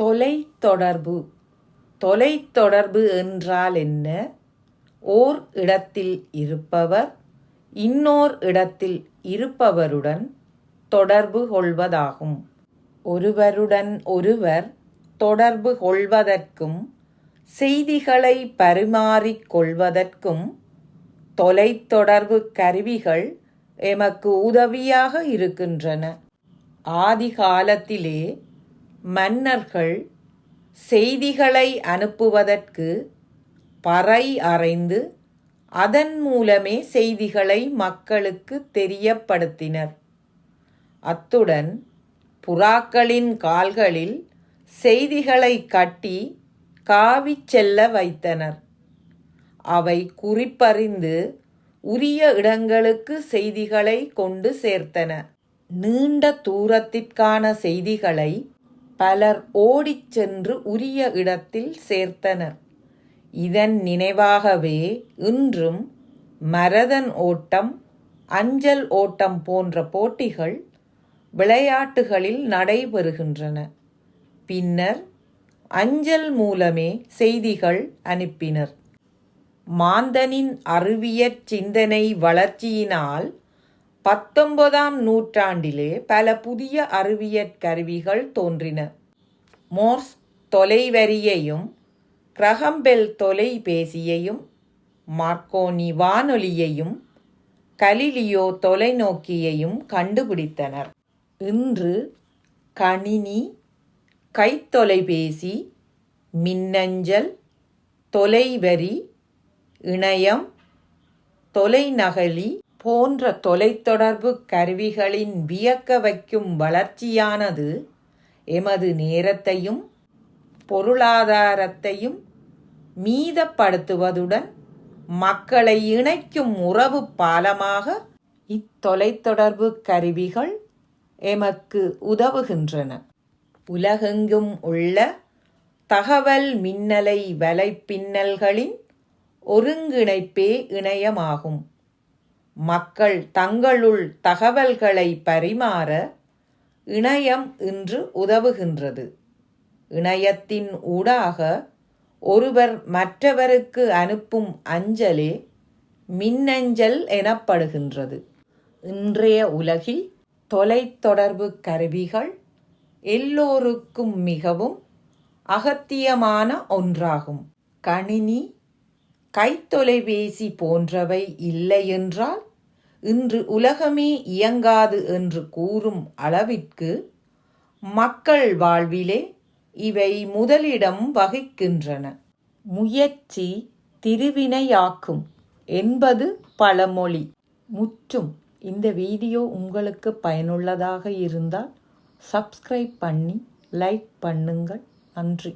தொலைத்தொடர்பு. தொலைத்தொடர்பு என்றால் என்ன? ஓர் இடத்தில் இருப்பவர் இன்னோர் இடத்தில் இருப்பவருடன் தொடர்பு கொள்வதாகும். ஒருவருடன் ஒருவர் தொடர்பு கொள்வதற்கும் செய்திகளை பரிமாறிக் கொள்வதற்கும் தொலைத்தொடர்பு கருவிகள் எமக்கு உதவியாக இருக்கின்றன. ஆதி காலத்திலே மன்னர்கள் செய்திகளை அனுப்புவதற்கு பறை அறைந்து அதன் மூலமே செய்திகளை மக்களுக்கு தெரியப்படுத்தினர். அத்துடன் புறாக்களின் கால்களில் செய்திகளை கட்டி காவிச் செல்ல வைத்தனர். அவை குறிப்பறிந்து உரிய இடங்களுக்கு செய்திகளை கொண்டு சேர்த்தன. நீண்ட தூரத்திற்கான செய்திகளை பலர் ஓடிச் சென்று உரிய இடத்தில் சேர்த்தனர். இதன் நினைவாகவே இன்றும் மரதன் ஓட்டம் அஞ்சல் ஓட்டம் போன்ற போட்டிகள் விளையாட்டுகளில் நடைபெறுகின்றன. பின்னர் அஞ்சல் மூலமே செய்திகள் அனுப்பினர். மாந்தனின் அறிவியற் சிந்தனை வளர்ச்சியினால் பத்தொன்பதாம் நூற்றாண்டிலே பல புதிய அறிவியற் கருவிகள் தோன்றின. மோர்ஸ் தொலைவரியையும் கிரகம்பெல் தொலைபேசியையும் மார்க்கோனி வானொலியையும் கலிலியோ தொலைநோக்கியையும் கண்டுபிடித்தனர். இன்று கணினி கைத்தொலைபேசி மின்னஞ்சல் தொலைவரி இணையம் தொலைநகலி போன்ற தொலைத்தொடர்பு கருவிகளின் வியக்க வைக்கும் வளர்ச்சியானது எமது நேரத்தையும் பொருளாதாரத்தையும் மீதப்படுத்துவதுடன் மக்களை இணைக்கும் உறவு பாலமாக இத்தொலைத்தொடர்பு கருவிகள் எமக்கு உதவுகின்றன. உலகெங்கும் உள்ள தகவல் மின்னலை வலைப்பின்னல்களின் ஒருங்கிணைப்பே இணையமாகும். மக்கள் தங்களுள் தகவல்களை பரிமாற இணையம் இன்று உதவுகின்றது. இணையத்தின் ஊடாக ஒருவர் மற்றவருக்கு அனுப்பும் அஞ்சலே மின்னஞ்சல் எனப்படுகின்றது. இன்றைய உலகில் தொலைத்தொடர்பு கருவிகள் எல்லோருக்கும் மிகவும் அகத்தியமான ஒன்றாகும். கணினி கைத்தொலைபேசி போன்றவை இல்லை என்றால் இன்று உலகமே இயங்காது என்று கூறும் அளவிற்கு மக்கள் வாழ்விலே இவை முதலிடம் வகிக்கின்றன. முயற்சி திருவினையாக்கும் என்பது பழமொழி. முற்றும் இந்த வீடியோ உங்களுக்கு பயனுள்ளதாக இருந்தால் சப்ஸ்கிரைப் பண்ணி லைக் பண்ணுங்கள். நன்றி.